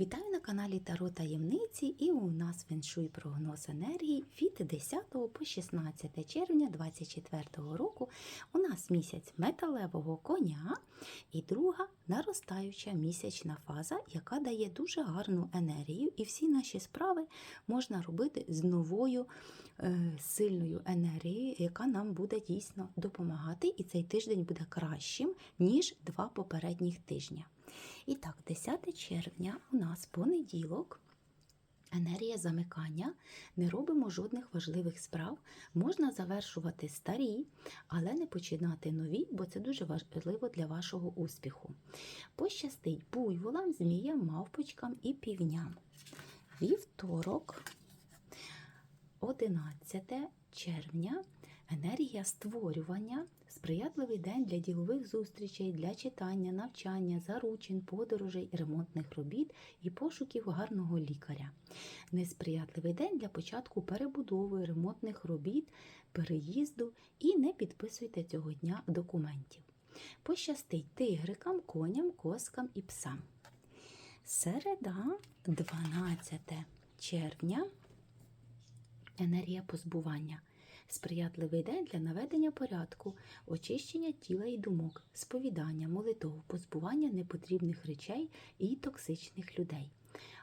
Вітаю на каналі Таро Таємниці і у нас феншуй прогноз енергії від 10 по 16 червня 2024 року. У нас місяць металевого коня і друга наростаюча місячна фаза, яка дає дуже гарну енергію, і всі наші справи можна робити з новою е, сильною енергією, яка нам буде дійсно допомагати. І цей тиждень буде кращим, ніж два попередніх тижня. І так, 10 червня у нас понеділок. Енергія замикання, не робимо жодних важливих справ. Можна завершувати старі, але не починати нові, бо це дуже важливо для вашого успіху. Пощастить буйволам, зміям, мавпочкам і півням. Вівторок, 11 червня, енергія створювання, сприятливий день для ділових зустрічей, для читання, навчання, заручин, подорожей, ремонтних робіт і пошуків гарного лікаря. Несприятливий день для початку перебудови, ремонтних робіт, переїзду і не підписуйте цього дня документів. Пощастить тигрикам, коням, коскам і псам. Середа, 12 червня. Енергія позбування. Сприятливий день для наведення порядку, очищення тіла і думок, сповідання, молитов, позбування непотрібних речей і токсичних людей.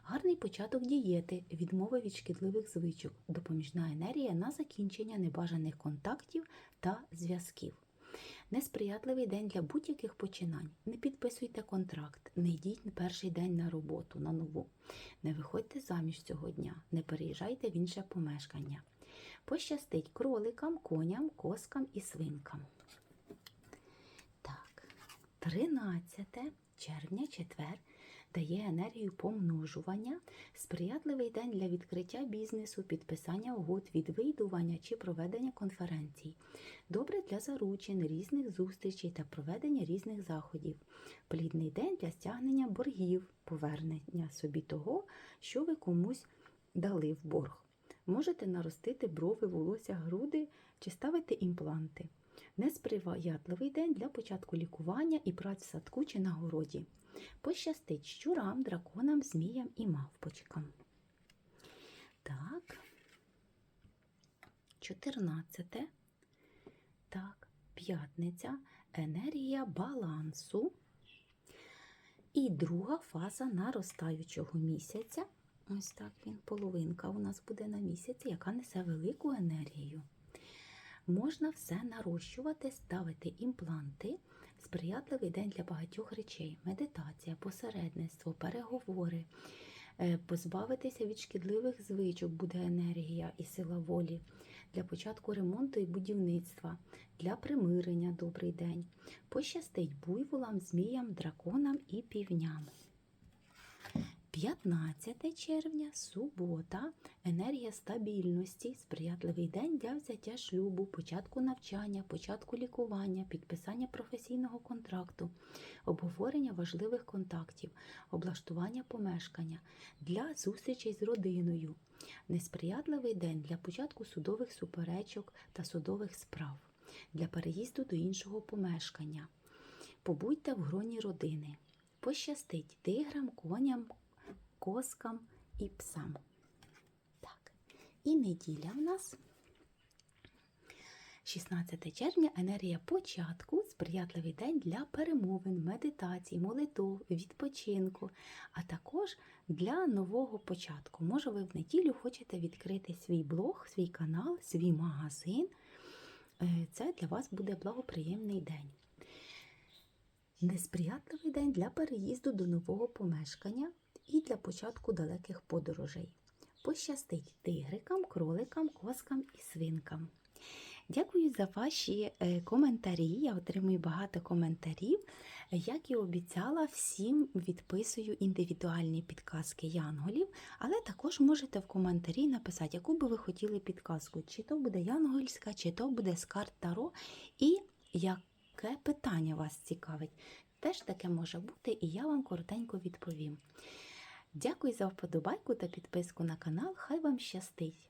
Гарний початок дієти, відмова від шкідливих звичок, допоміжна енергія на закінчення небажаних контактів та зв'язків. Несприятливий день для будь-яких починань. Не підписуйте контракт, не йдіть перший день на роботу, на нову. Не виходьте заміж цього дня, не переїжджайте в інше помешкання. Пощастить кроликам, коням, коскам і свинкам. Так, 13 червня, четвер, дає енергію помножування, сприятливий день для відкриття бізнесу, підписання угод, відвідування чи проведення конференцій. Добре для заручин, різних зустрічей та проведення різних заходів. Плідний день для стягнення боргів, повернення собі того, що ви комусь дали в борг. Можете наростити брови, волосся, груди чи ставити імпланти. Несприятливий день для початку лікування і праць в садку чи на городі. Пощастить щурам, драконам, зміям і мавпочкам. Так. 14. Так, п'ятниця. Енергія балансу. І друга фаза наростаючого місяця. Ось так він, половинка у нас буде на місяці, яка несе велику енергію. Можна все нарощувати, ставити імпланти, сприятливий день для багатьох речей: медитація, посередництво, переговори, Е, позбавитися від шкідливих звичок буде енергія і сила волі. Для початку ремонту і будівництва, для примирення добрий день. Пощастить буйволам, зміям, драконам і півням. 15 червня, субота, енергія стабільності, сприятливий день для взяття шлюбу, початку навчання, початку лікування, підписання професійного контракту, обговорення важливих контактів, облаштування помешкання, для зустрічей з родиною, несприятливий день для початку судових суперечок та судових справ, для переїзду до іншого помешкання. Побудьте в гроні родини. Пощастить тиграм, коням, коскам і псам. Так. І неділя в нас 16 червня енергія початку, сприятливий день для перемовин, медитацій, молитов, відпочинку, а також для нового початку. Може, ви в неділю хочете відкрити свій блог, свій канал, свій магазин. Е, Це для вас буде благоприємний день. Несприятливий день для переїзду до нового помешкання і для початку далеких подорожей. Пощастить тигрикам, кроликам, коскам і свинкам. Дякую за ваші е, коментарі. Я отримую багато коментарів. Як і обіцяла, всім відписую індивідуальні підказки янголів, але також можете в коментарі написати, яку би ви хотіли підказку, чи то буде янгольська, чи то буде з карт Таро, і яке питання вас цікавить. Теж таке може бути, і я вам коротенько відповім. Дякую за вподобайку та підписку на канал. Хай вам щастить!